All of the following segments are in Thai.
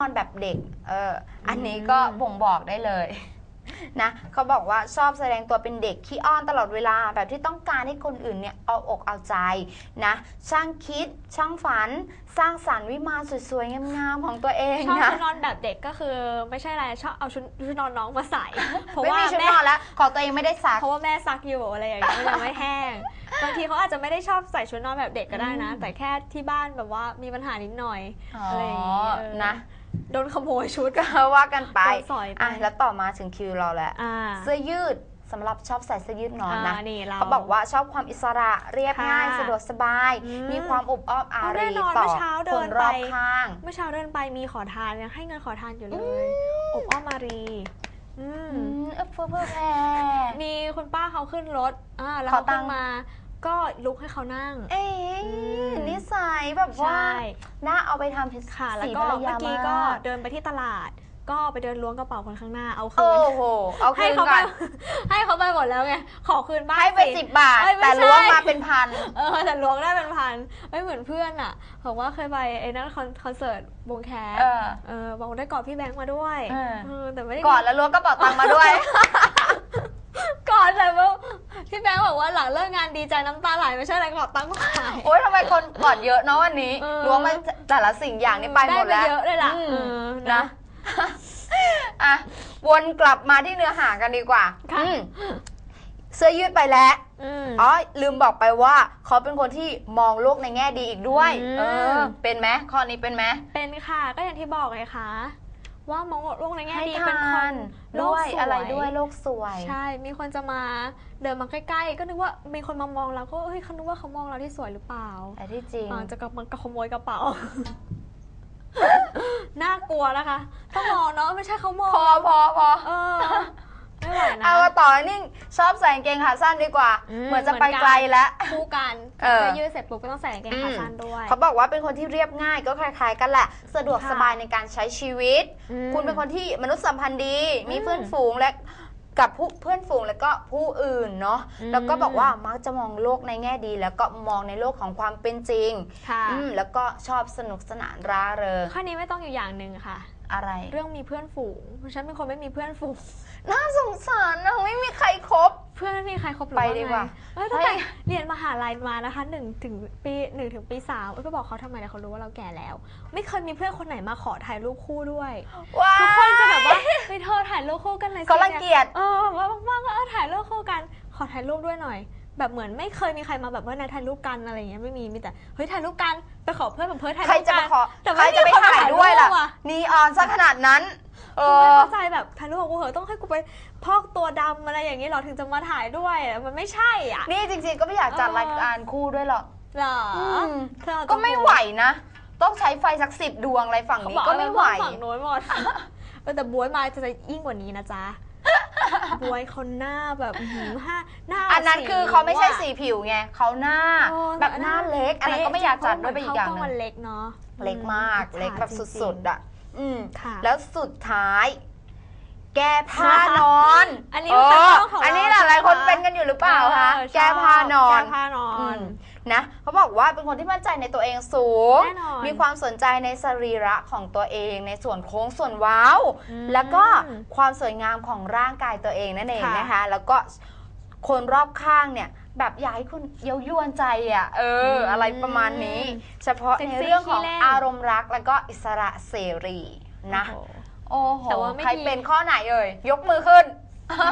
นอนแบบเด็ก เออ อันนี้ก็บ่งบอกได้เลยนะเขาบอกว่าชอบแสดงตัวเป็นเด็กขี้อ้อนตลอดเวลาแบบที่ต้องการให้คนอื่นเนี่ยเอาอกเอาใจนะช่างคิดช่างฝัน สร้างสรรค์วิมานสวยๆงามๆของตัวเองชอบนะชุดนอนแบบเด็กก็คือ ไม่ใช่อะไรชอบเอาชุดชุดนอนน้องมาใส่เพราะไม่ว่ามีชุดแม่นอนแล้วของตัวเองไม่ได้ซักเพราะว่าแม่ซักอยู่อะไรอย่างเงี้ยมันยังไม่แห้งบางทีเขาอาจจะไม่ได้ชอบใส่ชุดนอนแบบเด็กก็ได้นะอืมแต่แค่ที่บ้านแบบว่ามีปัญหานิดหน่อยอ๋ออะไรอย่างงี้เออนะ โดนขโมยชุดก็ว่ากันไปโดนสอยไปอะแล้วต่อมาถึงคิวเราแล้วอ่า เสื้อยืดสำหรับชอบใส่เสื้อยืดนอนนะอ่านี่เราเขาบอกว่าชอบความอิสระเรียบง่ายค่ะสะดวกสบาย อืมมีความอบอ้อมอาเอาแน่รีนอนต่อเมื่อเช้าเดิคนนรอบไป ข้าง เมื่อเช้าเดินไปมีขอทานยังให้เงินขอทานอยู่เลย อบอ้อมมารี อืม อืมเออเพื่อเพื่อแพร มีคุณป้าเขาขึ้นรถอ่าแล้วขอเขาตัขึ้งนค์มา ก็ลุกให้เขานั่ง เอ้ยอืมนิสัยแบบว่า ใช่ น่าเอาไปทำพิซค่ะ แล้วสีก็ภรรเมื่ยาอกี้ก็มากเดินไปที่ตลาด ก็ไปเดินล้วงกระเป๋าคนข้างหน้าเอาคืโอ้นโห เอาคืให้นเขาก่ไปอนให้เขาไปหมดแล้วไงขอคืนบ้างให้ไปสิบบาท เอ้ยไม่แต่ใช่ ล้วงมาเป็นพัน เออแต่ล้วงได้เป็นพันไม่เหมือนเพื่อนอะบอกว่าเคยไปไอ้นั่นคอนคอนเสิร์ตวงแคสเออ เออบอกได้กอดพี่แบงค์มาด้วยเออ เออแต่ไม่ได้ก่อนแล้วล้วงกระเป๋าตังค์มาด้วย กอดแต่ว่าพี่แบงค์บอกว่าหลังเลิกงานดีใจน้ำตาไหลไม่ใช่อะไรกอดตังค์มาขาย โอ๊ยทำไมคนก่อนเยอะเนาะวันนี้เออล้วงมาแต่ละสิ่งอย่างนี่ไปหมดแล้ว ได้ไปเยอะเลยล่ะอืม เออ นะอะวนกลับมาที่เนื้อหากันดีกว่าค่ะ อืมเสื้อยืดไปแล้วอืม อ๋อลืมบอกไปว่าเขาเป็นคนที่มองโลกในแง่ดีอีกด้วย อืม เออ เป็นไหมข้อนี้เป็นไหมเป็นค่ะก็อย่างที่บอกไงคะ ว่ามองโลกในแง่ให้ดีเป็นคทานนด้วยโลกสอะไรด้วยโลกสวย ใช่ มีคนจะมาเดินมาใกล้ๆ ก็นึกว่ามีคนมามองเราก็เฮ้ยเขานึกว่าเขามองเราที่สวยหรือเปล่าแต่ที่จริง อ่าจะกำลังขโมยกระเป๋า น่ากลัวนะคะ ต้องมองเนาะไม่ใช่เขามอง พอพอพอ เออ ไม่ไหวนะเอามาต่อนี่ชอบใส่กางเกงขาสั้นดีกว่า อืมเหมือนจะไปเหมือนกันไกลแล้ว คู่กันเออ เสื้อยืดเสร็จปุ๊บก็ต้องใส่กางเกงขาสั้นด้วย เขาบอกว่าเป็นคนที่เรียบง่ายก็คล้ายๆกันแหละ สะดวกค่ะสบายในการใช้ชีวิต อืมคุณเป็นคนที่มนุษยสัมพันธ์ดี มีอืมเพื่อนฝูงและกับผู้เพื่อนฝูงแล้วก็ผู้อื่นเนาะอืม แล้วก็บอกว่ามักจะมองโลกในแง่ดี แล้วก็มองในโลกของความเป็นจริงค่ะอืมแล้วก็ชอบสนุกสนานร่าเริง ข้อนี้ไม่ต้องอยู่อย่างหนึ่งค่ะ อะไร เรื่องมีเพื่อนฝูงฉันเป็นคนไม่มีเพื่อนฝูง น่าสงสารนะไม่มีใครคบเพื่อนไม่มีใครคบหรือไปว่าดีไงกว่าเอ้ยตั้งไปแต่เรียนมหาลัยมานะคะหนึ่งถึงปีหนึ่งถึงปีสามเอ้ยก็บอกเขาทำไมเนี่ยเขารู้ว่าเราแก่แล้ว ไม่เคยมีเพื่อนคนไหนมาขอถ่ายรูปคู่ด้วย ว้าทุกคนจะแบบยว่าไปเธอถ่ายรูปคู่กันเลยสิเขารังเกียจ เออแบบว่าว่างๆก็เออถ่ายรูปคู่กัน ขอถ่ายรูปด้วยหน่อย แบบเหมือนไม่เคยมีใครมาแบบว่าในถ่ายรูปกันอะไรอย่างเงี้ยไม่มีมีแต่เฮ้ยถ่ายรูปกันไปขอเพื่อนแบบเพื่อนถ่ายใครรูปจะกัมานขอแต่ใครไม่จะมีไปคนมาถ่ายถ่ายด้วยล่ะรูปอะนีออนซะขนาดนั้น เอคือไม่อ เข้าใจแบบถ่ายรูปกับกูเหอะต้องให้กูไปพอกตัวดำอะไรอย่างนี้เหรอถึงจะมาถ่ายด้วยอะมันไม่ใช่อะ นี่จริงๆก็ไม่อยากจัดเออ รายการคู่ด้วยหรอกเหรอม เธอเอาก็ไม่ไหวนะ ต้องใช้ไฟสักสิบดวงอะไรฝั่งเขานี้บอกก็ไม่ไหว ฝั่งโน้นหมดเออแต่บวยมาจะยิ่งกว่านี้นะจ๊ะ บวยเขาหน้าแบบอื้อหือห้าหน้าอันนั้นคือเขาไม่ใช่วอะสีผิวไงเขาหน้าเออแบบหน้าเล็กอันนั้นก็ไม่อยากจัดด้วยไปอีกอย่างหเพนึระมังนเล็กเนาะเล็กมากอืเล็กแบบจริงๆสุดๆอะอืมค่ะแล้วสุดท้ายแก้ผ้านอน อันนี้เเป็นเรื่องของอันนี้เราหลายๆคนใช่ไหมเป็นกันอยู่หรือเปล่าคะเออชอบแก้ผ้านอน แก้ผ้านออืนม นะเขาบอกว่าเป็นคนที่มั่นใจในตัวเองสูง แน่นอนมีความสนใจในสรีระของตัวเอง ในส่วนโค้งส่วนเว้า อืมแล้วก็ความสวยงามของร่างกายตัวเองนั่นเองค่ะ นะคะ แล้วก็คนรอบข้างเนี่ยแบบอยากให้คุณเย้ายวนใจอะเออมอะไรประมาณนี้ เฉพาะเซ็กในซี่เรื่องของขี้เล่น อารมณ์รักแล้วก็อิสระเสรีนะ โอ้โหโอ้โหแต่ว่าไม่ใครดีเป็นข้อไหนเอ่ยยกมือขึ้น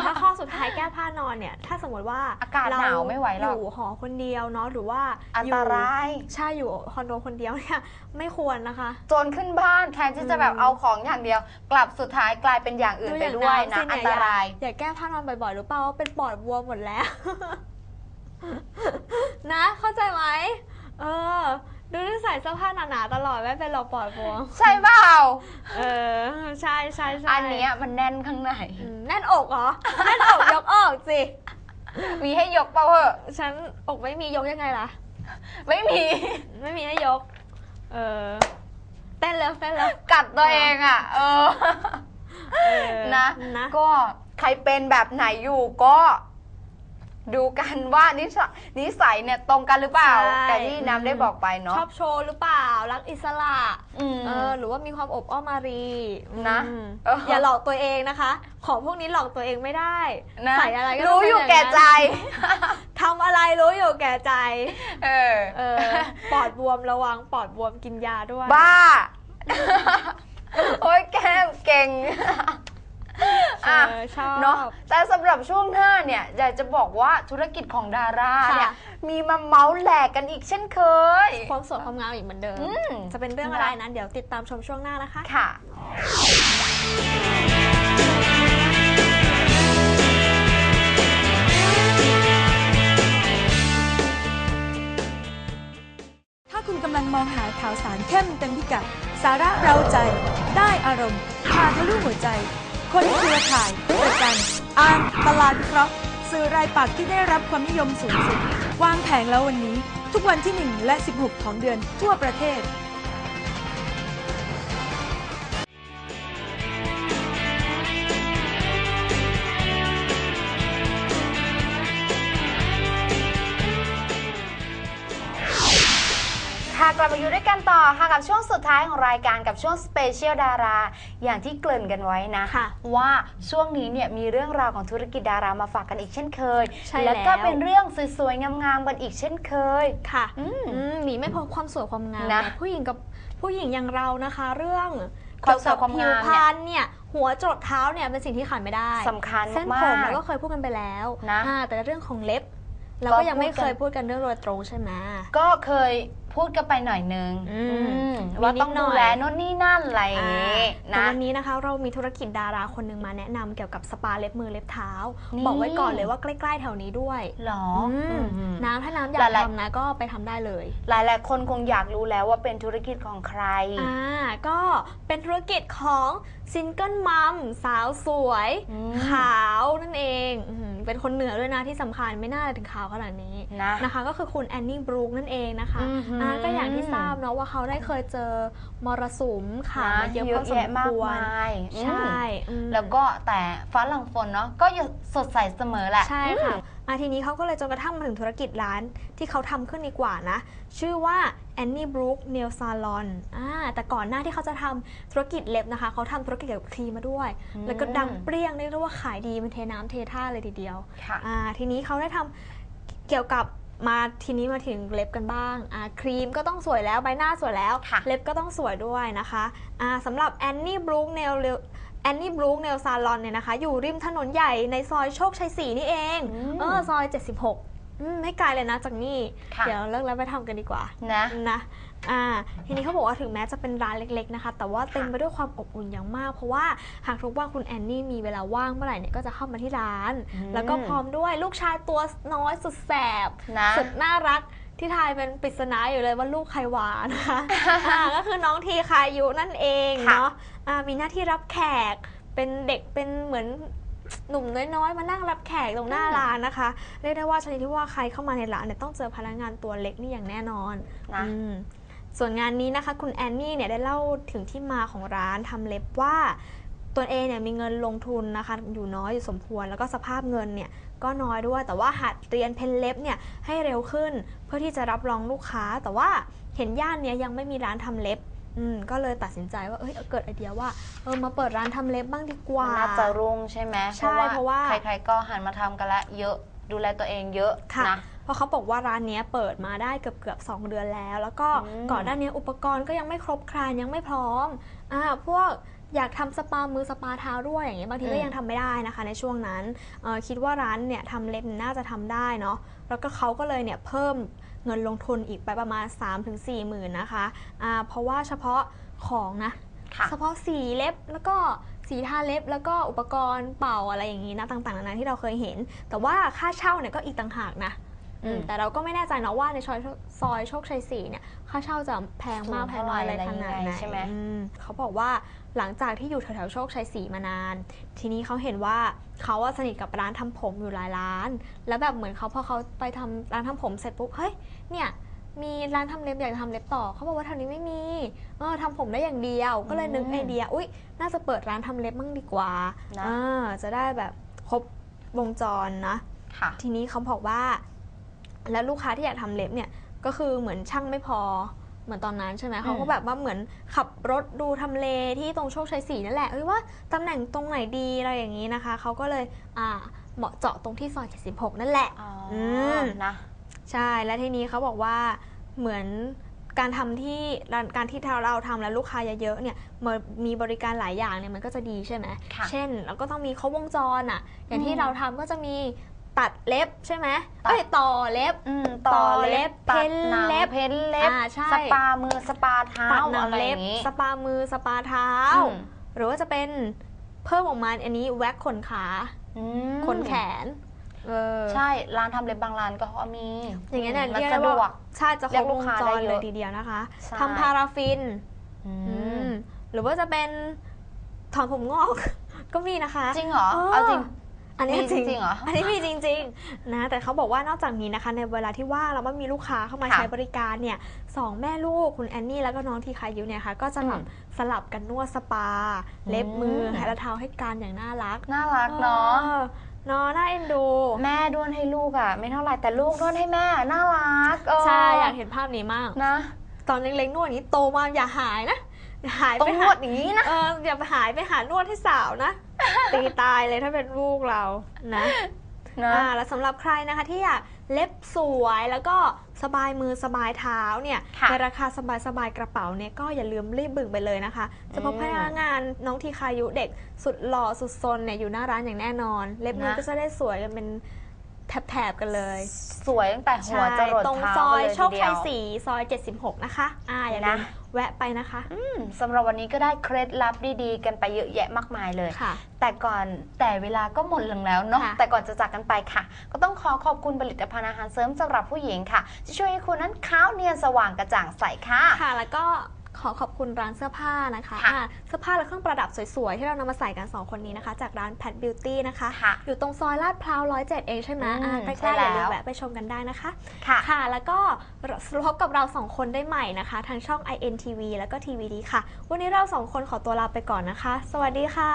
ถ้าข้อสุดท้ายแก้ผ้านอนเนี่ย ถ้าสมมติว่าอากาศหนาวไม่ไหวหรอกอยู่หอคนเดียวเนาะหรือว่าอันยู่ตรายใช่อยู่คอนโดคนเดียวเนี่ยไม่ควรนะคะโจรขึ้นบ้านแทนที่จะแบบอืมเอาของอย่างเดียว กลับสุดท้ายกลายเป็นอย่างอื่นไปด้วยนะสิอันตรายอย่าแก้ผ้านอนบ่อยๆหรือเปล่าว่าเป็นปอดบวมหมดแล้ว นะเข้าใจไหมเออ ดูที่ใส่เสื้อผ้าหนาๆตลอดไม่เป็นหรอกปอดบวมใช่เปล่าเออใช่ใช่ใช่อันเนี้ยมันแน่นข้างใน อืมแน่นอกเหรอแน่นอกยกออกสิมีให้ยกเปล่าเหอะฉันอกไม่มียกยังไงล่ะ ไม่มี ไม่มีให้ยก เออเต้นเลยเต้นเลยกัดตัวเองอะ เออ เออนะ นะ ก็ใครเป็นแบบไหนอยู่ก็ ดูกันว่านิสัยนิสัยเนี่ยตรงกันหรือเปล่า ใช่ แต่ที่น้ำได้บอกไปเนาะ ชอบโชว์หรือเปล่า รักอิสระอืมเออหรือว่ามีความอบอ้อมอารีนะอืมเออออย่าหลอกตัวเองนะคะ ของพวกนี้หลอกตัวเองไม่ได้นะใส่อะไรก็ต้รู้งเป็นอยู่างนั้นแก่ใจทำอะไรรู้อยู่แก่ใจ เออ เออ ปอดบวมระวังปอดบวมกินยาด้วย บ้า โอ้ยแก้มเก่งเออะอชอบ เนาะแต่สำหรับช่วงหน้าเนี่ยอยากจะบอกว่าธุรกิจของดาราเนี่ยค่ะ มีมาเมาส์แหลกกันอีกเช่นเคย ความสวยความงามอีกเหมือนเดิม อืม จะเป็นเรื่องอะไรนั้นเดี๋ยวติดตามชมช่วงหน้านะคะ ค่ะ ถ้าคุณกำลังมองหาข่าวสารเข้มเต็มพิกัด สาระเราใจ ได้อารมณ์พาทะลุหัวใจ คนเครือข่ายประกันอ่านตลาดเคราะห์สื่อรายปักที่ได้รับความนิยมสูงสุด วางแผงแล้ววันนี้ ทุกวันที่ 1 และ 16 ของเดือนทั่วประเทศ ค่ะกลับมาอยู่ด้วยกันต่อค่ะกับช่วงสุดท้ายของรายการกับช่วงสเปเชียลดารา อย่างที่เกริ่นกันไว้นะค่ะว่าช่วงนี้เนี่ยมีเรื่องราวของธุรกิจดารามาฝากกันอีกเช่นเคยใช่แล้วก็แล้วเป็นเรื่องสวยๆงามๆกันอีกเช่นเคยค่ะอืมอืมหนีไม่พ้นความสวยความงามนะนะผู้หญิงกับผู้หญิงอย่างเรานะคะ เรื่องความสวยความเกี่งามกับผิวพรรณเนี่ยหัวจรดเท้าเนี่ยเป็นสิ่งที่ขาดไม่ได้สำคัญเส้นมาผมกเราก็เคยพูดกันไปแล้วนะอ่าแต่เรื่องของเล็บเราก็ก็ยังไม่พูดกันเคยพูดกันเรื่องโดยตรงใช่ไหมๆก็เคย พูดกันไปหน่อยนึงอืมอืมมีว่านิดต้องหน่ดูอยแลโน่นนี่นั่นอะไรอย่างงี้แต่นะ วันนี้นะคะ เรามีธุรกิจดาราคนหนึ่งมาแนะนำเกี่ยวกับสปาเล็บมือเล็บเท้า นี่ บอกไว้ก่อนเลยว่าใกล้ ๆ แถวนี้ด้วยหรออืม อืม น้ำถ้าน้ำอยากหลายๆ ทำนะก็ไปทำได้เลย หลายๆคนคงอยากรู้แล้วว่าเป็นธุรกิจของใคร อ่าก็เป็นธุรกิจของซิงเกิลมัมสาวสวย อืม ขาวนั่นเองอืมเป็นคนเหนือด้วยนะที่สำคัญไม่น่าจะถึงขาวขนาดนี้นะ นะคะ ก็คือคุณแอนนี่บรูคนั่นเองนะคะอือหืออ่าก็อย่างที่ทราบเนาะว่าเขาได้เคยเจอมรสุมข่าวมาเยอะพอสมแยะมากควรมายอืมใช่อืมแล้วก็แต่ฟ้าหลังฝนเนาะก็ยังสดใสเสมอแหละใช่ค่ะอะทีนี้เขาก็เลยจนกระทั่งมาถึงธุรกิจร้านที่เขาทำขึ้นดีกว่านะ ชื่อว่า Annie Brook Nail Salon อ่าแต่ก่อนหน้าที่เขาจะทำธุรกิจเล็บนะคะ เขาทำธุรกิจเกี่ยวกับครีมมาด้วยอืมแล้วก็ดังเปรี้ยงเรียกได้ว่าขายดีเป็นเทน้ำเทท่าเลยทีเดียวค่ะอ่าทีนี้เขาได้ทำเกี่ยวกับ มาทีนี้มาถึงเล็บกันบ้างอ่าครีมก็ต้องสวยแล้วใบหน้าสวยแล้วค่ะเล็บก็ต้องสวยด้วยนะคะอ่าสำหรับ Annie Brook Nail แอนนี่บรูคเนลซาลอนเนี่ยนะคะ อยู่ริมถนนใหญ่ในซอยโชคชัย 4 นี่เองอืมเออ ซอย 76 อืมไม่ไกลเลยนะจากนี่ ค่ะ เดี๋ยวเลิกแล้วไปทำกันดีกว่านะ นะ อ่า ทีนี้เขาบอกว่าถึงแม้จะเป็นร้านเล็กๆนะคะ แต่ว่าเต็มไปด้วยความอบอุ่นอย่างมาก เพราะว่าหากทุกวันคุณแอนนี่มีเวลาว่างเมื่อไหร่เนี่ยก็จะเข้ามาที่ร้าน อืม แล้วก็พร้อมด้วยลูกชายตัวน้อยสุดแสบ นะ สุดน่ารักที่ทายเป็นปริศนาอยู่เลยว่าลูกใครหวานะคะ อ่าก็คือน้องทีคายุนั่นเองค่ะ เนาะอ่ามีหน้าที่รับแขกเป็นเด็กเป็นเหมือน หนุ่มน้อยๆ มานั่งรับแขกตรงหน้าร้านนะคะ เรียกได้ว่าชนิดที่ว่าใครเข้ามาในร้านเนี่ยต้องเจอพนักงานตัวเล็กนี่อย่างแน่นอนนะอืมส่วนงานนี้นะคะ คุณแอนนี่เนี่ยได้เล่าถึงที่มาของร้านทำเล็บว่าตัวเองเนี่ยมีเงินลงทุนนะคะ อยู่น้อยอยู่สมควรแล้วก็สภาพเงินเนี่ยก็น้อยด้วย แต่ว่าหัดเรียนเพ้นเล็บเนี่ยให้เร็วขึ้น เพื่อที่จะรับรองลูกค้า แต่ว่าเห็นย่านเนี้ยยังไม่มีร้านทำเล็บ อืมก็เลยตัดสินใจว่าเอ้ยเกิดไอเดียว่าเออมาเปิดร้านทำเล็บบ้างดีกว่า น่าจะรุ่งใช่ไหมใช่เพราะว่า ใครๆก็หันมาทำกันละเยอะดูแลตัวเองเยอะค่ะ นะ เพราะเขาบอกว่าร้านเนี้ยเปิดมาได้เกือบเกือบๆสองเดือนแล้ว แล้วก็อืม ก่อนหน้านี้อุปกรณ์ก็ยังไม่ครบครันยังไม่พร้อมอ่าพวกอยากทำสปามือสปาเท้าด้วยอย่างเงี้ยบางทีก็ยังทำไม่ได้นะคะ ในช่วงนั้นเอ่อคิดว่าร้านเนี่ยทำเล็บน่าจะทำได้เนาะแล้วก็เขาก็เลยเนี่ยเพิ่ม เงินลงทุนอีกไปประมาณ 3-4หมื่นนะคะอ่าเพราะว่าเฉพาะของนะค่ะเฉพาะสีเล็บแล้วก็สีทาเล็บ แล้วก็อุปกรณ์เป่าอะไรอย่างนี้นะต่างๆนานาที่เราเคยเห็น แต่ว่าค่าเช่าเนี่ยก็อีกต่างหากนะอืมแต่เราก็ไม่แน่ใจนะว่าในซอยซอยโชคชัยสี่เนี่ยค่าเช่าจะแพงมากสูงแพงน้อยอะไรเท่าขไหร่นาดไหนใช่ไหมอืมเขาบอกว่า หลังจากที่อยู่แถวๆโชคชัยสี่มานาน ทีนี้เขาเห็นว่าเขาอะสนิทกับร้านทำผมอยู่หลายร้าน แล้วแบบเหมือนเขาพอเขาไปทำร้านทำผมเสร็จปุ๊บเฮ้ยเนี่ยมีร้านทำเล็บอยากจะทำเล็บต่อเขาบอกว่าแถวนี้ไม่มีเออทำผมได้อย่างเดียว ก็เลยนึกอืมไอเดีย อุ้ยน่าจะเปิดร้านทำเล็บมั่งดีกว่านะอ่าจะได้แบบครบวงจรนะค่ะทีนี้เขาบอกว่า แล้วลูกค้าที่อยากทำเล็บเนี่ยก็คือเหมือนช่างไม่พอ เหมือนตอนนั้นใช่ไหมอืมเขาก็แบบว่าเหมือนขับรถดูทำเลที่ตรงโชคชัยสี่นั่นแหละเอ้ยว่าตำแหน่งตรงไหนดีอะไรอย่างนี้นะคะเขาก็เลยอ่าเหมาะเจาะตรงที่ซอย76 นั่นแหละอ๋อมนะใช่และทีนี้เขาบอกว่าเหมือนการทำที่ร้านการที่เราทำแล้วลูกค้าเยอะๆเนี่ยมันมีบริการหลายอย่างเนี่ยมันก็จะดีใช่ไหม ค่ะ เช่นเราก็ต้องมีครบวงจรอะ อย่างที่อืมเราทำก็จะมี ตัดเล็บใช่ไหมตัดเอ้ยต่อเล็บอืมต่อต่อเล็เล็บบตัดเพ้นหนังเล็บ เพ้นเล็บ อ่าใช่ สปามือสปาเท้าตัดหนังอะไรอเล็บ ย่างนี้ สปามือสปาเท้า อืม หรือว่าจะเป็นเพิ่มออกมาอันนี้แว็กขนขาอืมขนแขนเออ ใช่ร้านทำเล็บบางร้านก็มีอย่างเงี้ยเนี่ยมันเรียกสะได้ดวว่ากใช่จะคเรีรยบกลูวกงค้าจได้รเยเลอะยทีเดียวนะคะใช่ ทำพาราฟินอือืมมหรือว่าจะเป็นถอนผมงอก ก็มีนะคะ จริงเหรอ เออ เอาจริง อันนี้มีจริงๆเหรอ อันนี้มีจริงๆนะแต่เขาบอกว่านอกจากนี้นะคะ ในเวลาที่ว่างแล้วมันมีลูกค้าเข้ามาค่ะใช้บริการเนี่ยสองแม่ลูกคุณแอนนี่แล้วก็น้องทีคายุเนี่ยค่ะก็จะแบบอืมสลับกันนวดสปา เล็บมืออและเท้าให้การอย่างน่ารักน่ารักเนาะ ออเนาะน่าเอ็นดู แม่ด้วนให้ลูกอะ ไม่เท่าไหร่แต่ลูกด้วนให้แม่น่ารักเออใช่อยากเห็นภาพนี้มาก นะ ตอนเล็กๆนวดอย่างนี้โตมาอย่าหายนะอย่าหายต้อไปงนหาวดอย่างนี้นะ เอออย่าไปหายไปหานวดให้สาวนะ ตีตายเลยถ้าเป็นลูกเรานะนะอ่าแล้วสำหรับใครนะคะที่อยากเล็บสวยแล้วก็สบายมือสบายเท้าเนี่ยค่ะในราคาสบายสบายๆกระเป๋าเนี่ยก็อย่าลืมรีบบึ่งไปเลยนะคะจะพบอืมพนักงานน้องทีคายุเด็กสุดหล่อสุดซนเนี่ยอยู่หน้าร้านอย่างแน่นอน เล็บมือนะ ก็จะได้สวยกันเป็น แถบๆกันเลย สวยตั้งแต่หัวใช่จรดตรงเท้าซอยเลยโชคทีเดีชัยยวสี่ซอย 76 นะคะ อ่าอย่าลืมนะแวะไปนะคะอืมสำหรับวันนี้ก็ได้เคล็ดลับดีๆ กันไปเยอะแยะมากมายเลยค่ะแต่ก่อนแต่เวลาก็หมดลงแล้วเนาะค่ะแต่ก่อนจะจากกันไปค่ะ ก็ต้องขอขอบคุณผลิตภัณฑ์อาหารเสริมสำหรับผู้หญิงค่ะจะช่วยให้คุณนั้นขาวเนียนสว่างกระจ่างใสค่ะ ค่ะ แล้วก็ ขอขอบคุณร้านเสื้อผ้านะคะค่ะอ่าเสื้อผ้าและเครื่องประดับสวยๆ ที่เรานำมาใส่กัน2คนนี้นะคะ จากร้าน Pet Beauty นะคะ ค่ะอยู่ตรงซอยลาดพร้าว107 เองใช่ไหมอืมอ่าใกใช่ล้ๆอย่าลืแล้มวแวะไปชมกันได้นะคะ ค่ะ ค่ะ แล้วก็พบกับเรา2คนได้ใหม่นะคะ ทางช่อง INTV แล้วก็ TVD ค่ะ วันนี้เรา2คนขอตัวลาไปก่อนนะคะ สวัสดีค่ะ